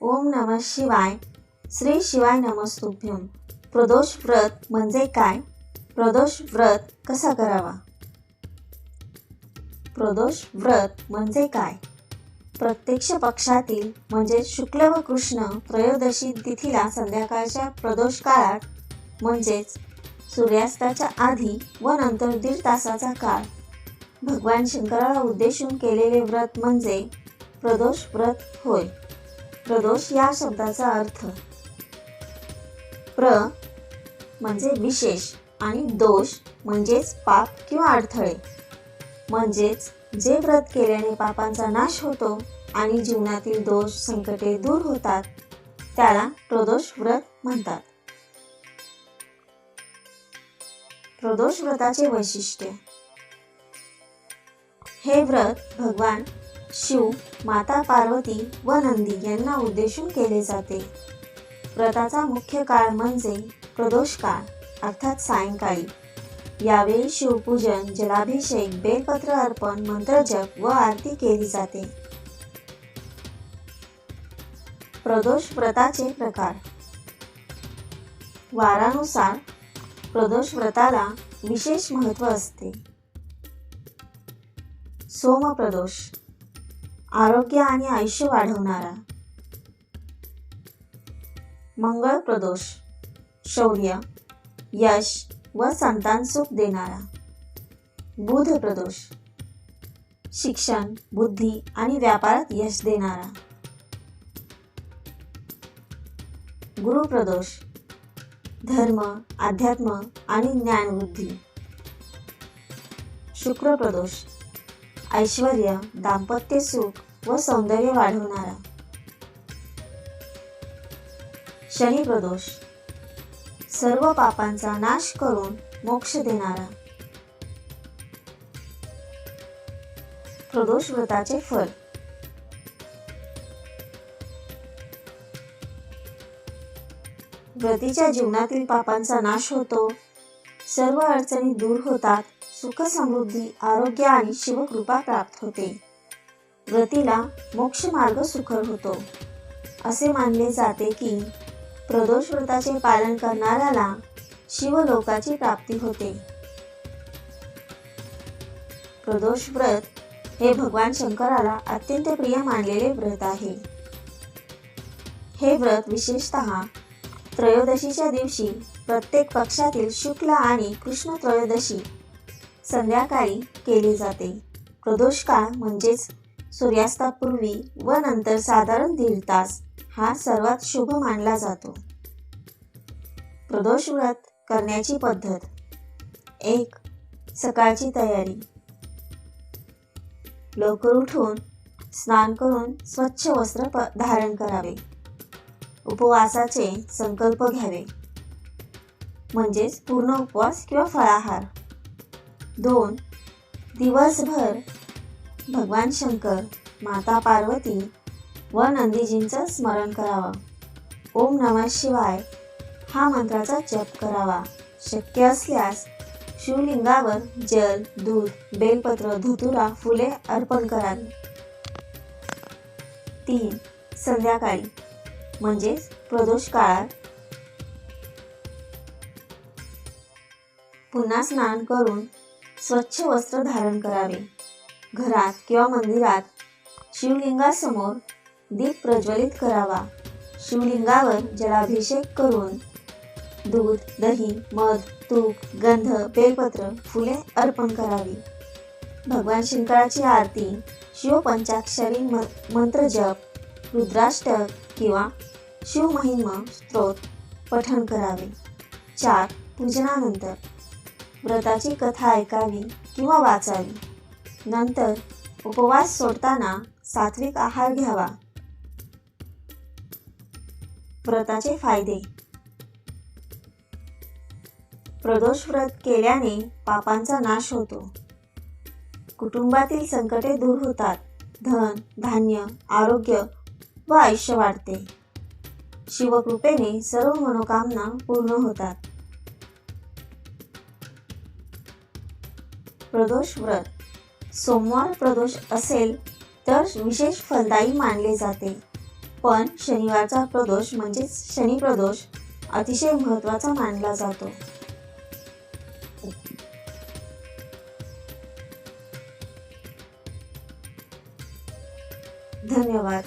ओम नम शिवाय. श्री शिवाय नमस्तुभ्यम प्रदोष व्रत म्हणजे काय? प्रदोष व्रत कसा करावा? प्रदोष व्रत म्हणजे काय? प्रत्यक्ष पक्षातील म्हणजे शुक्ल व कृष्ण त्रयोदशी तिथीला संध्याकाळच्या प्रदोष काळात म्हणजेच सूर्यास्ताच्या आधी व नंतर दीड तासाचा काळ. भगवान शंकराला उद्देशून केलेले व्रत म्हणजे प्रदोष व्रत होय. प्रदोष या शब्दाचा अर्थ. प्र म्हणजे विशेष आणि दोष म्हणजेच पाप किंवा अडथळे. म्हणजेच जे व्रत केल्याने पापांचा नाश होतो आणि जीवनातील दोष संकटे दूर होतात त्याला प्रदोष व्रत म्हणतात. प्रदोष व्रताचे वैशिष्ट्य. हे व्रत भगवान शिव माता पार्वती व नंदी यांना उद्देशून केले जाते. व्रताचा मुख्य काळ म्हणजे प्रदोष काळ अर्थात सायंकाळी. यावेळी शिवपूजन जलाभिषेक बेलपत्र अर्पण मंत्रजप व आरती केली जाते. प्रदोष व्रताचे प्रकार. वारानुसार प्रदोष व्रताला विशेष महत्त्व असते. सोमप्रदोष आरोग्य आणि आयुष्य वाढवणारा. मंगळ प्रदोष शौर्य यश व संतान सुख देणारा. बुध प्रदोष शिक्षण बुद्धी आणि व्यापारात यश देणारा. गुरुप्रदोष धर्म अध्यात्म आणि ज्ञानवृद्धी शुक्रप्रदोष ऐश्वर दाम्पत्य सुख व सौंदर्य वाढवणारा. शनी प्रदोष. सर्व पापांचा नाश करून मोक्ष देणारा. प्रदोष व्रताचे फल व्रतीच्या जीवनातील पापांचा नाश होतो. सर्व अडचणी दूर होतात. सुख समृद्धी आरोग्य आणि शिवकृपा प्राप्त होते. व्रतीला मोक्ष मार्ग सुखर होतो. असे मानले जाते की प्रदोष व्रताचे पालन करणाऱ्याला शिवलोकाची प्राप्ती होते. प्रदोष व्रत हे भगवान शंकराला अत्यंत प्रिय मानलेले व्रत आहे. हे व्रत विशेषतः त्रयोदशीच्या दिवशी प्रत्येक पक्षातील शुक्ल आणि कृष्ण त्रयोदशी संध्याकाळी केले जाते. प्रदोष काळ म्हणजेच सूर्यास्तापूर्वी व नंतर साधारण दीड तास हा सर्वात शुभ मानला जातो. प्रदोष व्रत करण्याची पद्धत. एक सकाळची तयारी. लवकर उठून स्नान करून स्वच्छ वस्त्र प धारण करावे. उपवासाचे संकल्प घ्यावे. म्हणजेच पूर्ण उपवास किंवा फळाहार. दोन. दिवसभर भगवान शंकर माता पार्वती व नंदीजींचं स्मरण करावं. ओम नमः शिवाय हा मंत्राचा जप करावा. शक्य असल्यास शिवलिंगावर जल दूध बेलपत्र धुतुरा फुले अर्पण करावी तीन. संध्याकाळी म्हणजेच प्रदोष काळात पुन्हा स्नान करून स्वच्छ वस्त्र धारण करावे. घरात किंवा मंदिरात शिवलिंगासमोर दीप प्रज्वलित करावा. शिवलिंगावर जलाभिषेक करून दूध दही मध तूप गंध बेलपत्र फुले अर्पण करावी. भगवान शंकराची आरती शिवपंचाक्षरी म मंत्र जप रुद्राष्टक किंवा शिवमहिम स्तोत पठण करावे. चार पूजनानंतर व्रताची कथा ऐकावी किंवा वाचावी. नंतर उपवास सोडताना सात्विक आहार घ्यावा. व्रताचे फायदे. प्रदोष व्रत केल्याने पापांचा नाश होतो. कुटुंबातील संकटे दूर होतात. धन धान्य आरोग्य व आयुष्य वाढते. शिवकृपेने सर्व मनोकामना पूर्ण होतात. प्रदोष व्रत. सोमवार प्रदोष असेल तर विशेष फलदायी मानले जाते. पण शनिवारचा प्रदोष म्हणजेच शनी प्रदोष अतिशय महत्त्वाचा मानला जातो. धन्यवाद.